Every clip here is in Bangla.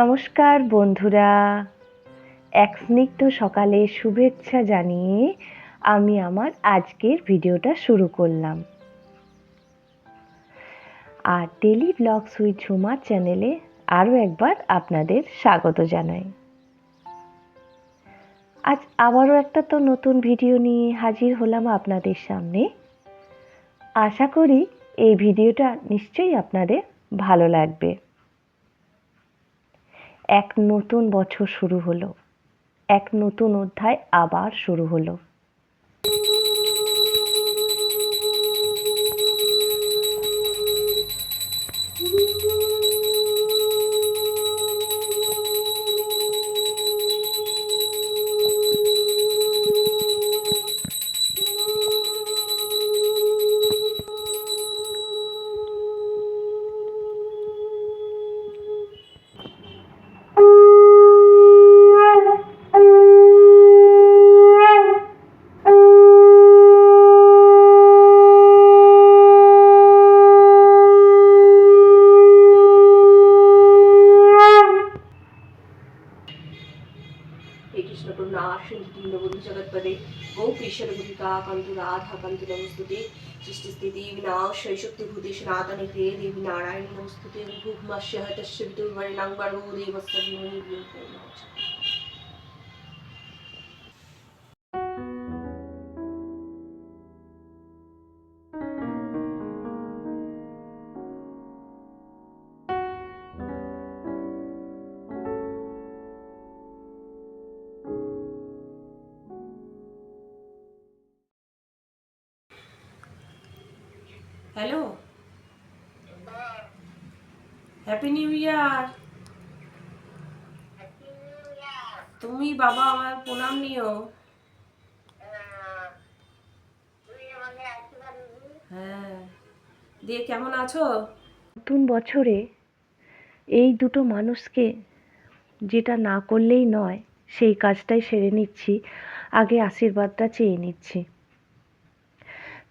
নমস্কার বন্ধুরা। এক স্নিগ্ধ সকালে শুভেচ্ছা জানিয়ে আমি আমার আজকের ভিডিওটা শুরু করলাম। আর ডেলি ব্লগস উইথ ঝুমা চ্যানেলে আরও একবার আপনাদের স্বাগত জানাই। আজ আবারও একটা তো নতুন ভিডিও নিয়ে হাজির হলাম আপনাদের সামনে। আশা করি এই ভিডিওটা নিশ্চয়ই আপনাদের ভালো লাগবে। এক নতুন বছর শুরু হলো। এক নতুন অধ্যায় আবার শুরু হলো। गुलिका कंतु राधा कंतु नमस्तुते सृष्टि स्थिति विनाश शक्ति भूति सनातन हे देवी नारायण नमस्तुते भूमस्य तस्य विदुर्वरेणां गर्भो देवस्य धीमहि নিউ ইয়ার তুমি বাবা আমার প্রণাম নিও। হ্যাঁ। দিয়ে কেমন আছো? নতুন বছরে এই দুটো মানুষকে যেটা না করলেই নয় সেই কাজটাই সেরে নিচ্ছি আগে আশীর্বাদটা চেয়ে নিচ্ছি।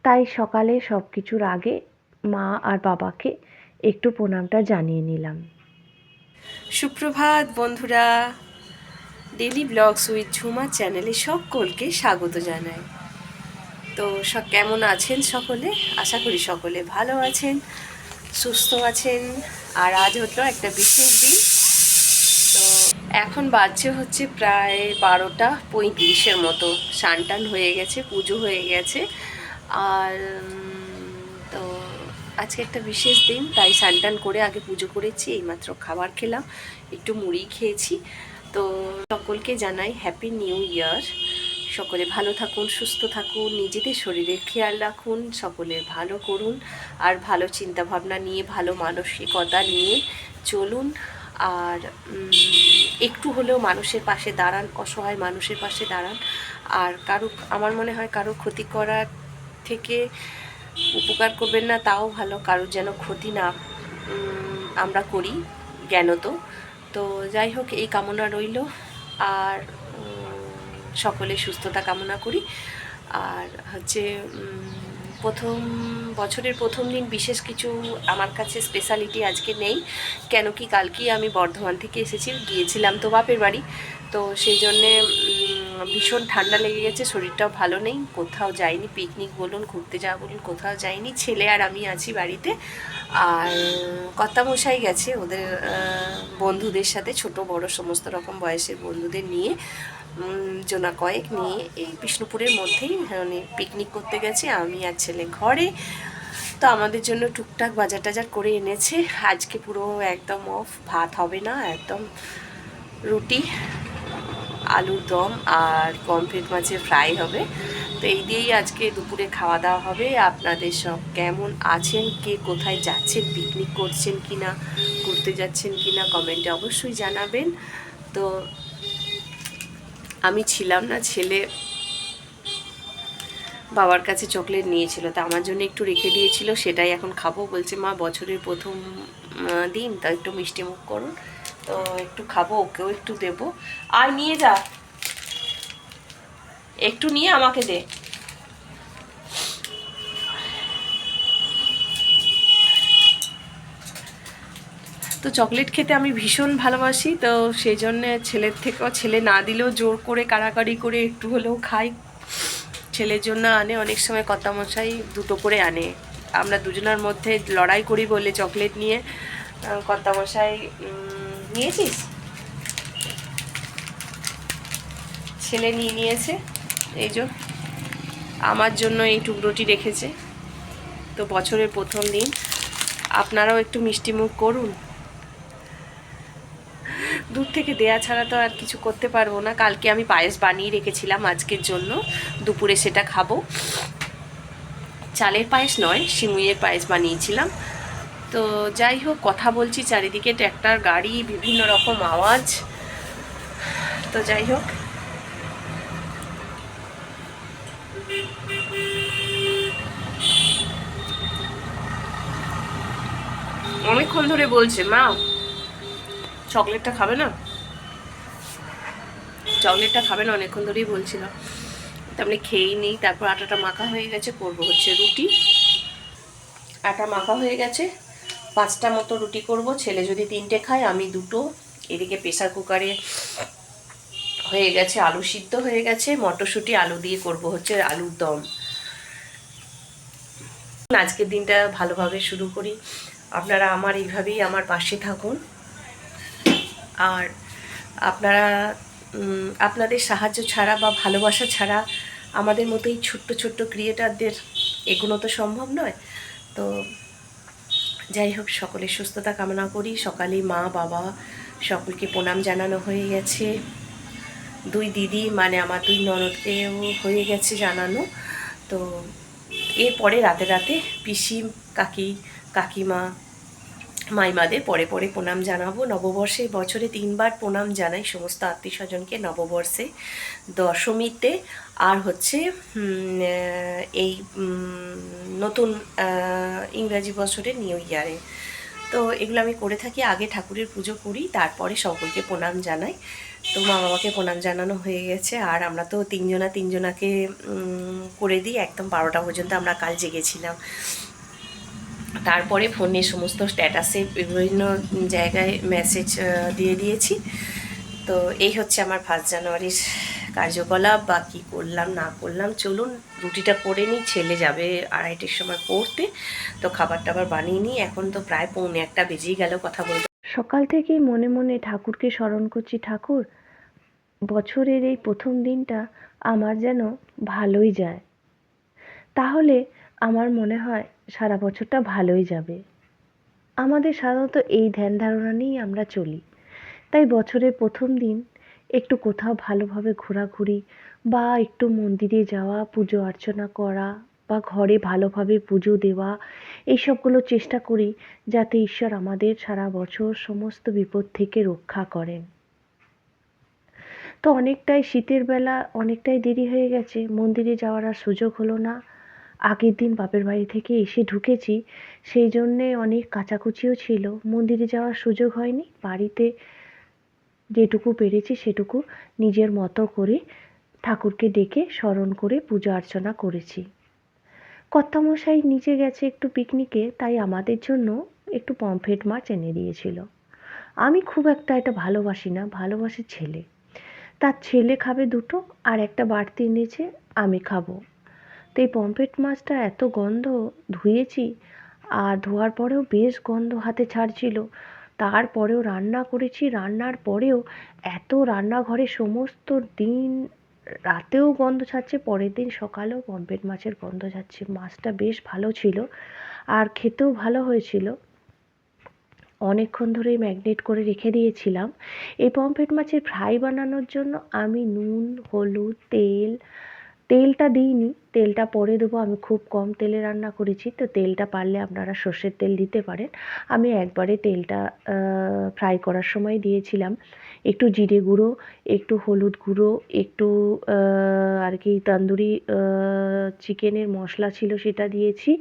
তাই সকালে সব কিছুর আগে মা আর বাবাকে একটু প্রণামটা জানিয়ে নিলাম। সুপ্রভাত বন্ধুরা ডেলি ব্লগস উইথ ঝুমা চ্যানেলে সকলকে স্বাগত জানাই। তো সব কেমন আছেন সকলে? আশা করি সকলে ভালো আছেন, সুস্থ আছেন, আর আজ হলো একটা বিশেষ দিন। তো এখন বাজছে হচ্ছে প্রায় বারোটা পঁয়ত্রিশের মতো। সানটান হয়ে গেছে, পুজো হয়ে গেছে। আর আজকে একটা বিশেষ দিন, তাই সানটান করে আগে পুজো করেছি, এইমাত্র খাবার খেলাম, একটু মুড়ি খেয়েছি। তো সকলকে জানাই হ্যাপি নিউ ইয়ার সকলে ভালো থাকুন, সুস্থ থাকুন, নিজেদের শরীরের খেয়াল রাখুন, সকলে ভালো করুন, আর ভালো চিন্তা ভাবনা নিয়ে, ভালো মানসিকতা নিয়ে চলুন। আর একটু হলেও মানুষের পাশে দাঁড়ান, অসহায় মানুষের পাশে দাঁড়ান। আর কারও, আমার মনে হয় কারও ক্ষতি করার থেকে উপকার করবেন না, তাও ভালো, কারোর যেন ক্ষতি না আমরা করি, জ্ঞানত। তো যাই হোক, এই কামনা রইল, আর সকলে সুস্থতা কামনা করি। আর হচ্ছে প্রথম, বছরের প্রথম দিন বিশেষ কিছু আমার কাছে স্পেশালিটি আজকে নেই। কেন কি কালকেই আমি বর্ধমান থেকে এসেছি, গিয়েছিলাম তো বাপের বাড়ি। তো সেই জন্যে ভীষণ ঠান্ডা লেগে গেছে, শরীরটাও ভালো নেই। কোথাও যাইনি পিকনিক বলুন, ঘুরতে যাওয়া বলুন, কোথাও যাইনি। ছেলে আর আমি আছি বাড়িতে। আর কর্তামশাই গেছে ওদের বন্ধুদের সাথে, ছোট বড় সমস্ত রকম বয়সের বন্ধুদের নিয়ে। জোনা কয়েক নিয়ে এই বিষ্ণুপুরের মধ্যেই মানে পিকনিক করতে গেছে। আমি আর ছেলে ঘরে। তো আমাদের জন্য টুকটাক বাজার টাজার করে এনেছে। আজকে পুরো একদম অফ ভাত হবে না, একদম রুটি, আলুর দম আর পমফ্রেট মাছের ফ্রাই হবে। তো এই দিয়েই আজকে দুপুরে খাওয়া দাওয়া হবে। আপনাদের সব কেমন আছেন? কে কোথায় যাচ্ছেন? পিকনিক করছেন কি না ঘুরতে যাচ্ছেন কি না কমেন্টে অবশ্যই জানাবেন। তো আমি ছিলাম না, ছেলে বাবার কাছে চকলেট নিয়েছিল, তা আমার জন্য একটু রেখে দিয়েছিল, সেটাই এখন খাব। বলছে, মা, বছরের প্রথম দিন, তা একটু মিষ্টি মুখ করুন, তো একটু খাব, ওকেও একটু দেবো। আর নিয়ে যা, একটু নিয়ে আমাকে দে। তো চকলেট খেতে আমি ভীষণ ভালোবাসি, তো সেই জন্যে ছেলের থেকেও ছেলে না দিলেও জোর করে কাড়াকাড়ি করে একটু হলেও খাই। ছেলের জন্য আনে, অনেক সময় কর্তামশাই দুটো করে আনে। আমরা দুজনের মধ্যে লড়াই করি বলে চকলেট নিয়ে। কর্তামশাই নিয়েছিস? ছেলে নিয়ে নিয়েছে, এই যে আমার জন্য এই টুকরোটি রেখেছে। তো বছরের প্রথম দিন। আপনারাও একটু মিষ্টি মুখ করুন। দূর থেকে দেয়া ছাড়া তো আর কিছু করতে পারব না। কালকে আমি পায়েস বানিয়ে রেখেছিলাম আজকের জন্য। দুপুরে সেটা খাব। চালের পায়েস নয়, সিমুইয়ের পায়েস বানিয়েছিলাম। তো যাই হোক, কথা বলছি চারিদিকে, ট্র্যাক্টর, গাড়ি, বিভিন্ন রকম আওয়াজ। তো যাই হোক। অনেকক্ষণ ধরে বলছে, মা চকলেটটা খাবে না? চকলেটটা খাবে না, অনেকক্ষণ ধরেই বলছিল। তারপরে খেয়েই নিই, তারপর আটাটা মাখা হয়ে গেছে, করব হচ্ছে রুটি। আটা মাখা হয়ে গেছে, পাঁচটা মতো রুটি করব, ছেলে যদি তিনটে খায়, আমি দুটো। এদিকে প্রেসার কুকারে হয়ে গেছে, আলু সিদ্ধ হয়ে গেছে, মটরশুঁটি, আলু দিয়ে করব হচ্ছে আলুর দম। আজকের দিনটা ভালোভাবে শুরু করি। আপনারা আমার এইভাবেই আমার পাশে থাকুন। আর আপনারা আপনাদের সাহায্য ছাড়া বা ভালোবাসা ছাড়া আমাদের মতো এই ছোট্ট ছোট্ট ক্রিয়েটারদের এগুলো তো সম্ভব নয়। তো যাই হোক সকলের সুস্থতা কামনা করি। সকালে মা, বাবা সকলকে প্রণাম জানানো হয়ে গেছে। দুই দিদি মানে আমার দুই ননদকেও হয়ে গেছে জানানো। তো এরপরে রাতে রাতে পিসি, কাকি, কাকিমা মাইমাদের পরে পরে প্রণাম জানাব। নববর্ষে বছরে তিনবার প্রণাম জানাই সমস্ত আত্মীয় স্বজনকে নববর্ষে, দশমীতে। আর হচ্ছে এই নতুন ইংরাজি বছরের নিউ ইয়ারে। তো এগুলো আমি করে থাকি, আগে ঠাকুরের পুজো করি, তারপরে সকলকে প্রণাম জানাই। তো মা বাবাকে প্রণাম জানানো হয়ে গেছে। আর আমরা তো তিনজনা তিনজনাকে করে দিই, একদম বারোটা পর্যন্ত আমরা কাল জেগেছিলাম। তারপরে ফোনে সমস্ত স্ট্যাটাসে বিভিন্ন জায়গায় মেসেজ দিয়ে দিয়েছি। তো এই হচ্ছে আমার ফার্স্ট জানুয়ারির কার্যকলাপ, বা কী করলাম, না করলাম। চলুন, রুটিটা করে নিই। ছেলে যাবে আড়াইটের সময় পড়তে, তো খাবার টাবার বানিয়ে নিই। এখন তো প্রায় পৌনে একটা বেজেই গেল কথা বলতে। সকাল থেকেই মনে মনে ঠাকুরকে স্মরণ করছি, ঠাকুর, বছরের এই প্রথম দিনটা আমার যেন ভালোই যায়। তাহলে আমার মনে হয় সারা বছরটা ভালোই যাবে। আমাদের সাধারণত এই ধ্যান ধারণা নিয়েই আমরা চলি। তাই বছরের প্রথম দিন একটু কোথাও ভালোভাবে ঘোরাঘুরি বা একটু মন্দিরে যাওয়া, পুজো অর্চনা করা বা ঘরে ভালোভাবে পুজো দেওয়া এইসবগুলো চেষ্টা করি যাতে ঈশ্বর আমাদের সারা বছর সমস্ত বিপদ থেকে রক্ষা করেন। তো অনেকটাই শীতের বেলা, অনেকটাই দেরি হয়ে গেছে, মন্দিরে যাওয়ার আর সুযোগ হলো না। আগের দিন বাপের বাড়ি থেকে এসে ঢুকেছি, সেই জন্যে অনেক কাচাকুচিও ছিল। মন্দিরে যাওয়ার সুযোগ হয়নি। বাড়িতে যেটুকু পেরেছি সেটুকু নিজের মতো করে ঠাকুরকে ডেকে স্মরণ করে পূজা অর্চনা করেছি। কর্তামশাই নিচে গেছে একটু পিকনিকে তাই আমাদের জন্য একটু পমফ্রেট মাছ এনে দিয়েছিল। আমি খুব একটা এটা ভালোবাসি না, ভালোবাসি ছেলে। তার ছেলে খাবে দুটো, আর একটা বাড়তি এনেছে, আমি খাব। তো এই পমফ্রেট মাছটা এত গন্ধ ধুয়েছি আর ধোয়ার পরেও বেশ গন্ধ হাতে ছাড়ছিল। তারপরেও রান্না করেছি, রান্নার পরেও এত রান্নাঘরে সমস্ত দিন রাতেও গন্ধ ছাড়ছে, পরের দিন সকালেও পমফ্রেট মাছের গন্ধ ছাড়ছে। মাছটা বেশ ভালো ছিল আর খেতেও ভালো হয়েছিল। অনেকক্ষণ ধরেই ম্যাগনেট করে রেখে দিয়েছিলাম। এই পমফ্রেট মাছের ফ্রাই বানানোর জন্য আমি নুন, হলুদ, তেল, তেলটা দিইনি। তেলটা পরে দেবো। আমি খুব কম তেলে রান্না করেছি। তো তেলটা পারলে আপনারা সর্ষের তেল দিতে পারেন। আমি একবারে তেলটা ফ্রাই করার সময় দিয়েছিলাম। একটু জিরে গুঁড়ো একটু হলুদ গুঁড়ো একটু আর কি তন্দুরি চিকেনের মশলা ছিল সেটা দিয়েছি।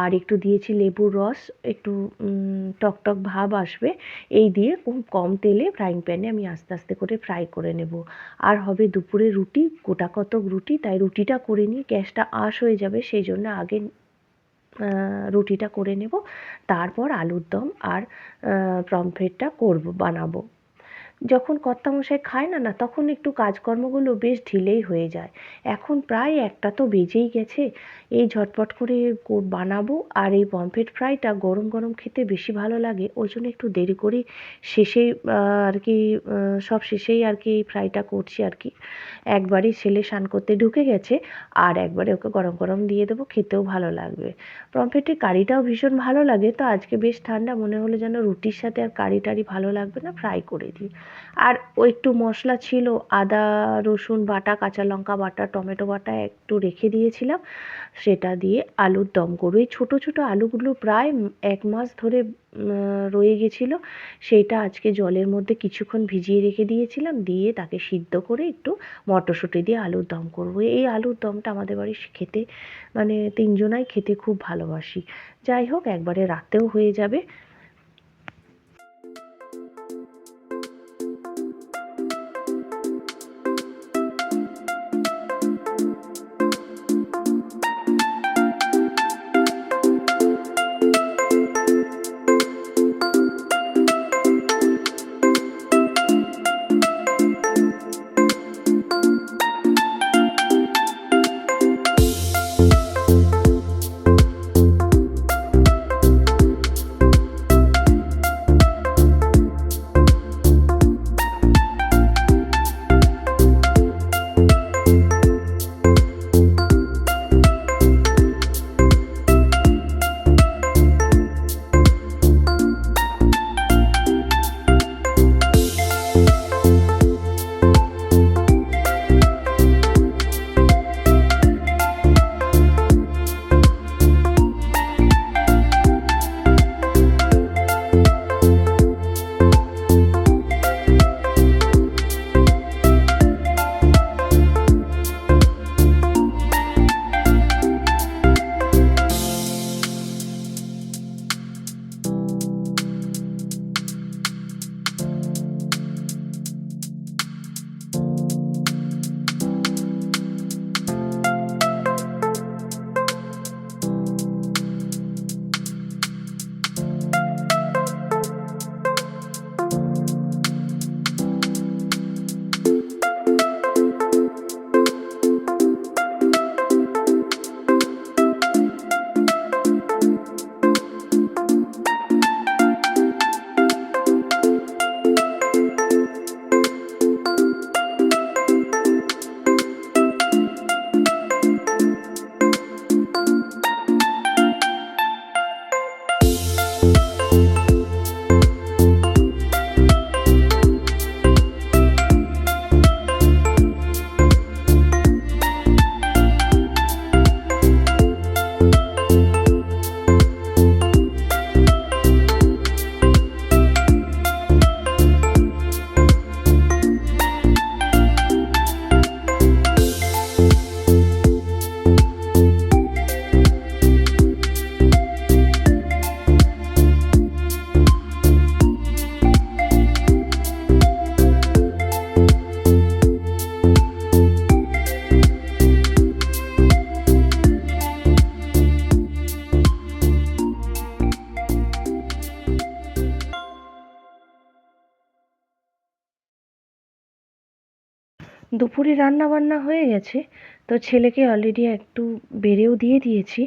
আর একটু দিয়েছি লেবুর রস। একটু উম, টক টক ভাব আসবে। এই দিয়ে খুব কম তেলে ফ্রাইং প্যানে আমি আস্তে আস্তে করে ফ্রাই করে নেব। আর হবে দুপুরে রুটি গোটা কতক রুটি তাই রুটিটা করে নিই গ্যাসটা আশ হয়ে যাবে, সেই জন্য আগে রুটিটা করে নেব। তারপর আলুর দম আর পমফ্রেটটা করব, বানাবো। যখন কর্তামশাই খায় না না তখন একটু কাজকর্মগুলো বেশ ঢিলেই হয়ে যায়। এখন প্রায় একটা তো বেজেই গেছে। এই ঝটপট করে বানাবো আর এই পমফ্রেট ফ্রাইটা গরম গরম খেতে বেশি ভালো লাগে। ওই জন্য একটু দেরি করে শেষেই আহ, আর কি সব শেষেই আর কি এই ফ্রাইটা করছি আর কি। একবারই ছেলে স্নান করতে ঢুকে গেছে আর একবারে ওকে গরম গরম দিয়ে দেবো খেতেও ভালো লাগবে। পমফ্রেটের কারিটাও ভীষণ ভালো লাগে তো আজকে বেশ ঠান্ডা মনে হলো যেন রুটির সাথে আর কারি টারি ভালো লাগবে না ফ্রাই করে দিই। আর ও একটু মশলা ছিল, আদা, রসুন বাটা, কাঁচা লঙ্কা বাটা, টমেটো বাটা একটু রেখে দিয়েছিলাম। সেটা দিয়ে আলুর দম করব। এই ছোটো ছোটো আলুগুলো প্রায় এক মাস ধরে রয়ে গেছিল। সেইটা আজকে জলের মধ্যে কিছুক্ষণ ভিজিয়ে রেখে দিয়েছিলাম। দিয়ে তাকে সিদ্ধ করে একটু মটরশুঁটি দিয়ে আলুর দম করব। এই আলুর দমটা আমাদের বাড়ির খেতে মানে তিনজনাই খেতে খুব ভালোবাসি। যাই হোক, একবারে রাতেও হয়ে যাবে। দুপুরে রান্না বান্না হয়ে গেছে। তো ছেলেকে অলরেডি একটু বেড়েও দিয়ে দিয়েছি।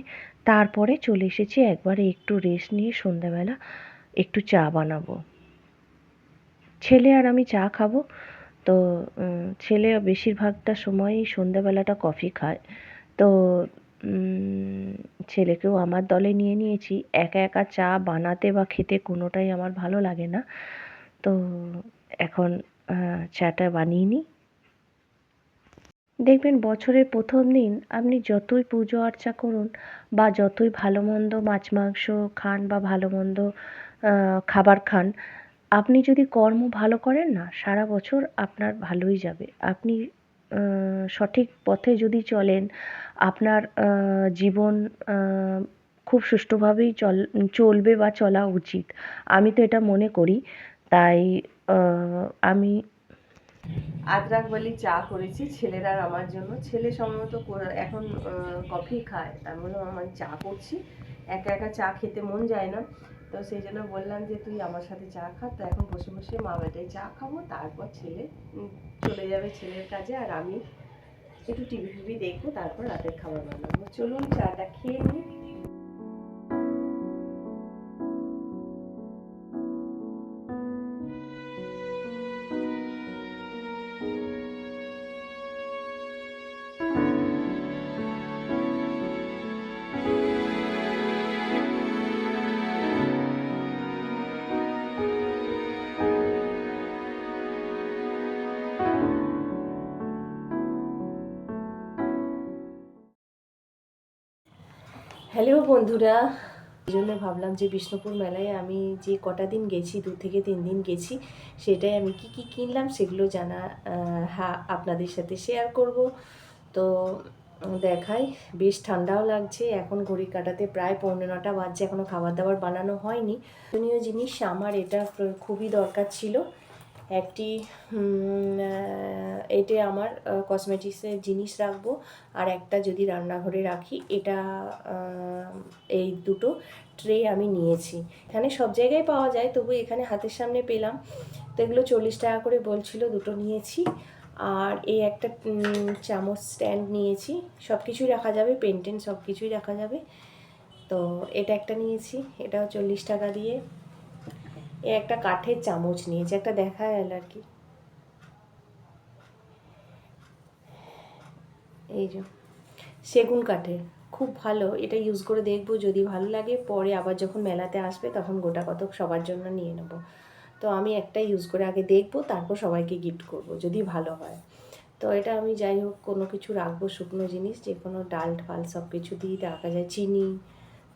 তারপরে চলে এসেছি একবারে একটু রেস্ট নিয়ে সন্ধ্যাবেলা একটু চা বানাবো। ছেলে আর আমি চা খাব। তো ছেলে বেশিরভাগটা সময়ই সন্ধ্যাবেলাটা কফি খায়। তো ছেলেকেও আমার দলে নিয়ে নিয়েছি। একা একা চা বানাতে বা খেতে কোনোটাই আমার ভালো লাগে না। তো, এখন চাটা বানিয়ে নিই। দেখবেন বছরের প্রথম দিন আপনি যতই পুজো আর্চা করুন বা যতই ভালো মন্দ মাছ, মাংস খান বা ভালো মন্দ খাবার খান, আপনি যদি কর্ম ভালো করেন না, সারা বছর আপনার ভালোই যাবে। আপনি সঠিক পথে যদি চলেন, আপনার জীবন খুব সুষ্ঠুভাবেই চল, চলবে বা চলা উচিত। আমি তো এটা মনে করি। তাই আমি আদ্রাক বালি চা করেছি, ছেলেরা আমার জন্য। ছেলে সম্ভবত এখন কফি খায়। আমি বললাম আমার চা করছি। একা একা চা খেতে মন যায় না। তো সেই জন্য বললাম যে, তুই আমার সাথে চা খা। তো এখন বসে বসে মা বেটায় চা খাব। তারপর ছেলে চলে যাবে ছেলের কাজে। আর আমি একটু টিভি ফিভি দেখব। তারপর রাতের খাবার বানাবো। চলুন, চাটা খেয়ে নিই। হ্যালো বন্ধুরা, এই জন্য ভাবলাম যে বিষ্ণুপুর মেলায় আমি যে কটা দিন গেছি, দু থেকে তিন দিন গেছি, সেটাই আমি কি কি কিনলাম সেগুলো জানা হ্যাঁ আপনাদের সাথে শেয়ার করব। তো দেখাই, বেশ ঠান্ডাও লাগছে, এখন ঘড়ি কাটাতে প্রায় পৌনে নটা বাজছে এখনও খাবার দাবার বানানো হয়নি। জিনিস আমার, এটা খুবই দরকার ছিল। একটি এতে আমার কসমেটিক্সের জিনিস রাখব। আর একটা যদি রান্নাঘরে রাখি, এটা এই দুটো ট্রে আমি নিয়েছি। এখানে সব জায়গায় পাওয়া যায়, তবু এখানে হাতের সামনে পেলাম। তো এগুলো চল্লিশ টাকা করে বলছিল, দুটো নিয়েছি। আর এই একটা চামচ স্ট্যান্ড নিয়েছি। সব কিছুই রাখা যাবে পেন টেন সব কিছুই রাখা যাবে। তো এটা একটা নিয়েছি, এটাও চল্লিশ টাকা দিয়ে। এ একটা কাঠের চামচ নিয়েছি, একটা দেখা গেল আর কি। এই যে, সেগুন কাঠের, খুব ভালো, এটা ইউজ করে দেখব, যদি ভালো লাগে, পরে আবার যখন মেলাতে আসবে, তখন গোটা কতক সবার জন্য নিয়ে নেব। তো আমি একটা ইউজ করে আগে দেখব, তারপর সবাইকে গিফট করব, যদি ভালো হয়। তো এটা আমি যাই হোক, কোনো কিছু রাখব, শুকনো জিনিস যে কোনো ডাল ফাল সব কিছু দিয়ে রাখা যায় চিনি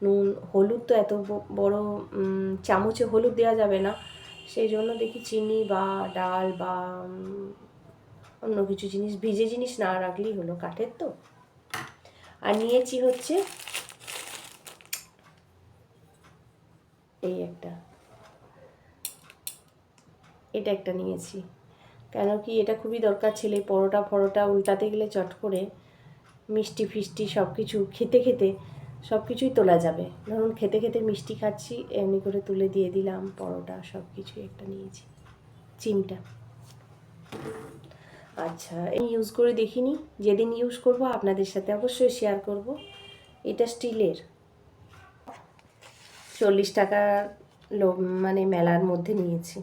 নুন, হলুদ তো এত বড় চামচে হলুদ দেওয়া যাবে না। সেই জন্য দেখি চিনি বা ডাল বা অন্য কিছু জিনিস, ভিজে জিনিস না রাখলেই হলো কাঠের তো। আর নিয়েছি হচ্ছে এই একটা। এটা একটা নিয়েছি। কেন কি এটা খুবই দরকার ছেলে পরোটা ফরোটা উল্টাতে গেলে চট করে মিষ্টি ফিষ্টি সব কিছু খেতে খেতে সব কিছুই তোলা যাবে। ধরুন খেতে খেতে মিষ্টি খাচ্ছি, এমনি করে তুলে দিয়ে দিলাম, পরোটা সব কিছুই একটা নিয়েছি, চিমটা। আচ্ছা এই ইউজ করে দেখিনি, যেদিন ইউজ করব আপনাদের সাথে অবশ্যই শেয়ার করব। এটা স্টিলের। চল্লিশ টাকা লো মানে মেলার মধ্যে নিয়েছি।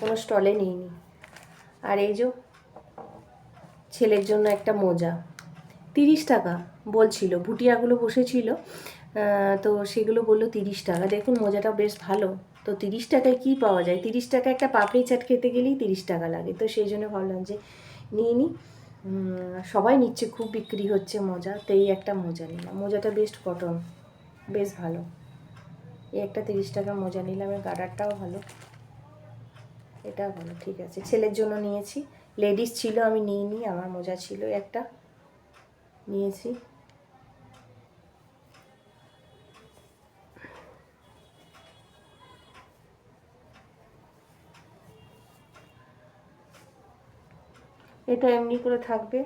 কোনো স্টলে নিইনি। আর এই যে, ছেলের জন্য একটা মোজা, তিরিশ টাকা। বলছিল, ভুটিয়াগুলো বসেছিল তো সেগুলো বলল তিরিশ টাকা। দেখুন, মোজাটা বেশ ভালো। তো তিরিশ টাকায় কি পাওয়া যায়? তিরিশ টাকা একটা পাপড়ি চাট খেতে গেলেই তিরিশ টাকা লাগে। তো সেই জন্য ভাবলাম যে নিয়ে নিই সবাই নিচ্ছে, খুব বিক্রি হচ্ছে মোজা, তো এই একটা মোজা নিলাম। মোজাটা বেস্ট কটন বেশ ভালো। এই একটা তিরিশ টাকা মোজা নিলাম, এর গার্ডারটাও ভালো। এটাও ভালো, ঠিক আছে। ছেলের জন্য নিয়েছি। লেডিস ছিল, আমি নিয়ে নিই আমার মোজা ছিল একটা। নিয়েছি। এটা এমনি করে থাকবে।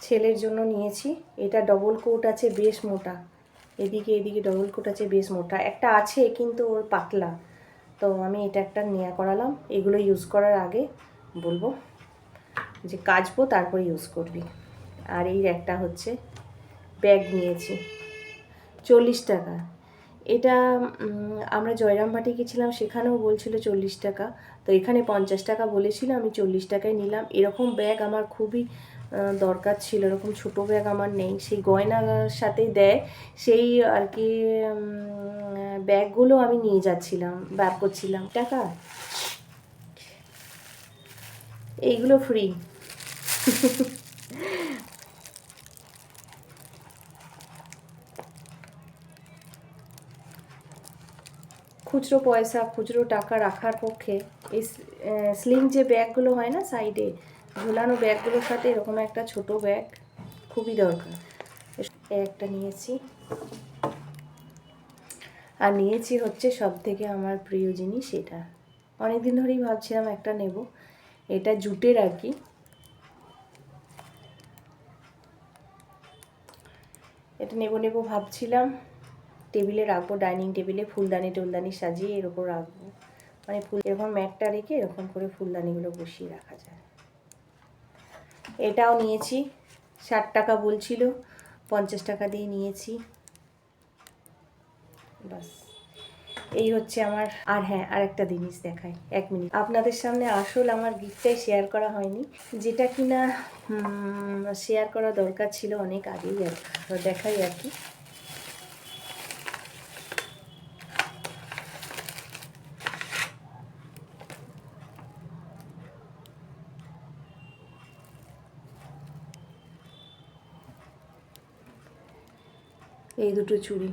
ছেলের জন্য নিয়েছি। এটা ডবল কোট আছে, বেশ মোটা। এদিকে এদিকে ডবল কোট আছে, বেশ মোটা। একটা আছে, কিন্তু ওর পাতলা। তো আমি এটা একটা নেওয়া করালাম। এগুলো ইউজ করার আগে বলব যে কাচবো, তারপর ইউজ করবি। আর এই একটা হচ্ছে ব্যাগ নিয়েছি। চল্লিশ টাকা। এটা আমরা জয়রামবাটি গেছিলাম, সেখানেও বলছিল চল্লিশ টাকা। তো এখানে পঞ্চাশ টাকা বলেছিল, আমি চল্লিশ টাকায় নিলাম। এরকম ব্যাগ আমার খুবই দরকার ছিল, এরকম ছোটো ব্যাগ আমার নেই। সেই গয়নার সাথেই দেয়, সেই আর কি ব্যাগগুলো আমি নিয়ে যাচ্ছিলাম বার করছিলাম। টাকা? এইগুলো ফ্রি খুচরো পয়সা, খুচরো টাকা রাখার পক্ষে এই স্লিং যে ব্যাগগুলো হয় না সাইডে ঝোলানো ব্যাগগুলোর সাথে এরকম একটা ছোট ব্যাগ খুবই দরকার। একটা নিয়েছি। আর নিয়েছি হচ্ছে সব থেকে আমার প্রিয় জিনিস এটা। অনেক দিন ধরেই ভাবছিলাম একটা নেব। এটা জুটের আর কি। এটা নেব নেব ভাবছিলাম। টেবিলে রাখব, ডাইনিং টেবিলে ফুলদানি টুলদানি সাজিয়ে এর উপর রাখব। মানে ফুল এরকম ম্যাটটা রেখে এরকম করে ফুলদানিগুলো বসিয়ে রাখা যায়। এটাও নিয়েছি, ষাট টাকা বলছিল, পঞ্চাশ টাকা দিয়ে নিয়েছি। বাস এই হচ্ছে আমার, আর হ্যাঁ আর একটা জিনিস দেখাই, এক মিনিট। আপনাদের সামনে আসল আমার গিফটটাই শেয়ার করা হয়নি, যেটা কিনা শেয়ার করা দরকার ছিল অনেক আগেই আর। দেখাই আর কি। এই দুটো চুড়ি।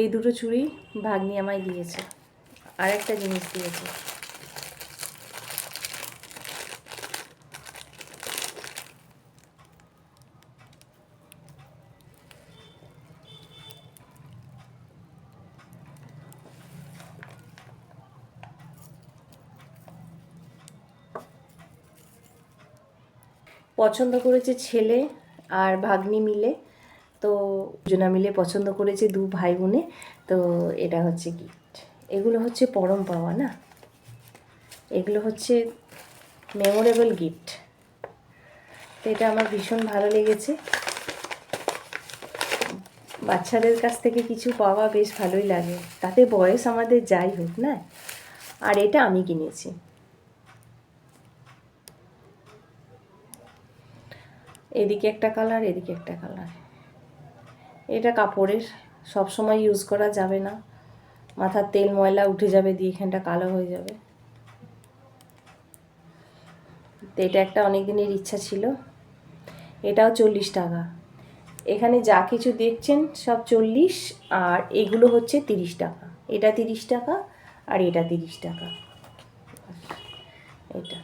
এই দুটো চুড়ি ভাগ্নি আমায় দিয়েছে। আর একটা জিনিস দিয়েছে। পছন্দ করেছে ছেলে আর ভাগ্নি মিলে তো দুজনা মিলে পছন্দ করেছে দু ভাই বোনে তো এটা হচ্ছে গিফট এগুলো হচ্ছে পরম পাওয়া, না? এগুলো হচ্ছে মেমোরেবল গিফট তো এটা আমার ভীষণ ভালো লেগেছে। বাচ্চাদের কাছ থেকে কিছু পাওয়া বেশ ভালোই লাগে। তাতে বয়স আমাদের যাই হোক, না? আর এটা আমি কিনেছি। এদিকে একটা কালার এদিকে একটা কালার এটা কাপড়ের, সব সময় ইউজ করা যাবে না। মাথার তেল ময়লা উঠে যাবে, দিয়ে এখানটা কালো হয়ে যাবে। তো এটা একটা অনেক দিনের ইচ্ছা ছিল। এটাও চল্লিশ টাকা। এখানে যা কিছু দেখছেন, সব চল্লিশ, আর এগুলো হচ্ছে তিরিশ টাকা। এটা তিরিশ টাকা, আর এটা তিরিশ টাকা। এটা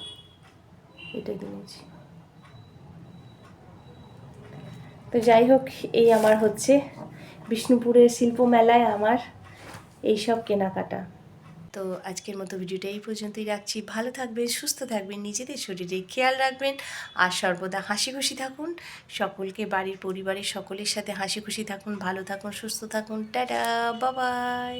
এটা কিনেছি। তো যাই হোক, এই আমার হচ্ছে বিষ্ণুপুরের শিল্প মেলায় আমার এইসব কেনাকাটা। তো আজকের মতো ভিডিওটা এই পর্যন্তই রাখছি। ভালো থাকবেন, সুস্থ থাকবেন, নিজেদের শরীরে খেয়াল রাখবেন আর সর্বদা হাসি খুশি থাকুন। সকলকে, বাড়ির পরিবারের সকলের সাথে হাসি খুশি থাকুন, ভালো থাকুন, সুস্থ থাকুন। টাটা, বাবাই।